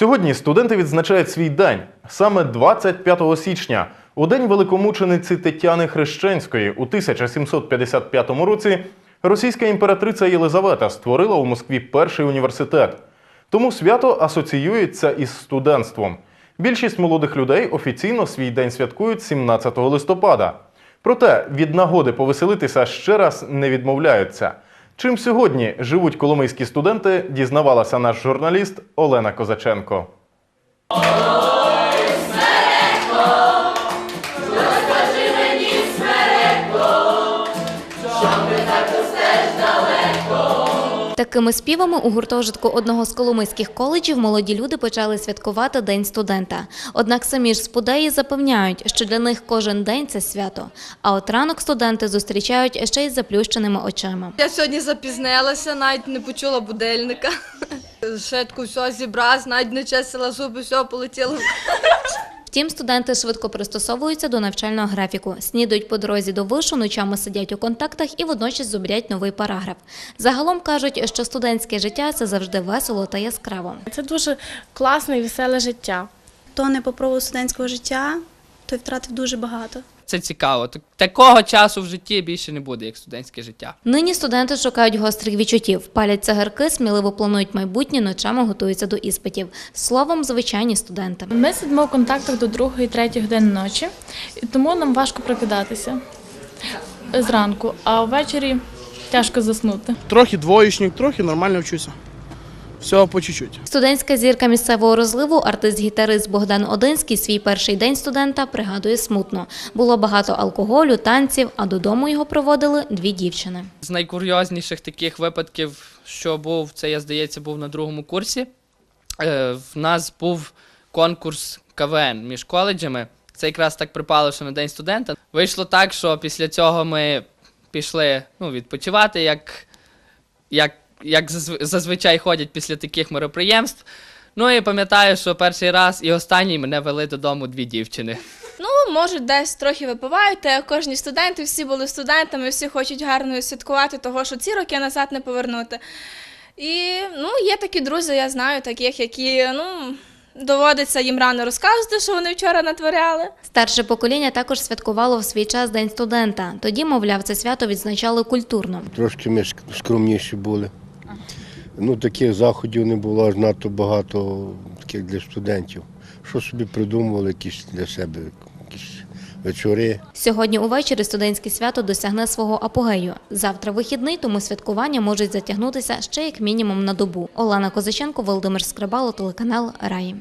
Сьогодні студенти відзначають свій день саме 25 січня. У день великомучениці Тетяни Хрещенської у 1755 році російська імператриця Єлизавета створила у Москві перший університет. Тому свято асоціюється із студентством. Більшість молодих людей офіційно свій день святкують 17 листопада. Проте від нагоди повеселитися ще раз не відмовляються. Чим сьогодні живуть коломийські студенти, дізнавалася наш журналіст Олена Козаченко. Такими співами у гуртожитку одного з коломийських коледжів молоді люди почали святкувати День студента. Однак самі ж спудеї запевняють, що для них кожен день це свято. А от ранок студенти зустрічають ще й з заплющеними очима. Я сьогодні запізнилася, навіть не почула будильника. Швидко все зібралась, навіть не чистила зуби, все полетіло. Втім, студенти швидко пристосовуються до навчального графіку, снідають по дорозі до вишу, ночами сидять у контактах і водночас зубрять новий параграф. Загалом кажуть, що студентське життя це завжди весело та яскраво. Це дуже класне і веселе життя. Хто не попробував студентського життя, той втратив дуже багато. Це цікаво. Такого часу в житті більше не буде, як студентське життя. Нині студенти шукають гострих відчуттів, палять цигарки, сміливо планують майбутнє, ночами готуються до іспитів. Словом, звичайні студенти. Ми сидимо в контактах до 2-3 години ночі, і тому нам важко прокидатися зранку, а ввечері тяжко заснути. Трохи двоєчник, трохи нормально вчуся. Всього по чуть-чуть. Студентська зірка місцевого розливу, артист-гітарист Богдан Одинський свій перший день студента пригадує смутно. Було багато алкоголю, танців, а додому його проводили дві дівчини. З найкурйозніших таких випадків, що був, це я здається, був на другому курсі. Е, в нас був конкурс КВН між коледжами. Це якраз так припало, що на день студента. Вийшло так, що після цього ми пішли ну, відпочивати, як, як, як зазв- зазвичай ходять після таких мероприємств. Ну і пам'ятаю, що перший раз і останній мене вели додому дві дівчини. Ну, може, десь трохи випивають, та кожні студенти, всі були студентами, всі хочуть гарно святкувати, того, що ці роки назад не повернути. І ну, є такі друзі, я знаю таких, які ну, доводиться їм рано розказувати, що вони вчора натворяли. Старше покоління також святкувало в свій час День студента. Тоді, мовляв, це свято відзначали культурно. Трошки ми ск- скромніші були. Ну, таких заходів не було аж надто багато таких для студентів. Що собі придумували, якісь для себе якісь вечори. Сьогодні увечері студентське свято досягне свого апогею. Завтра вихідний, тому святкування можуть затягнутися ще як мінімум на добу. Олена Козаченко, Володимир Скрибало, телеканал Раї.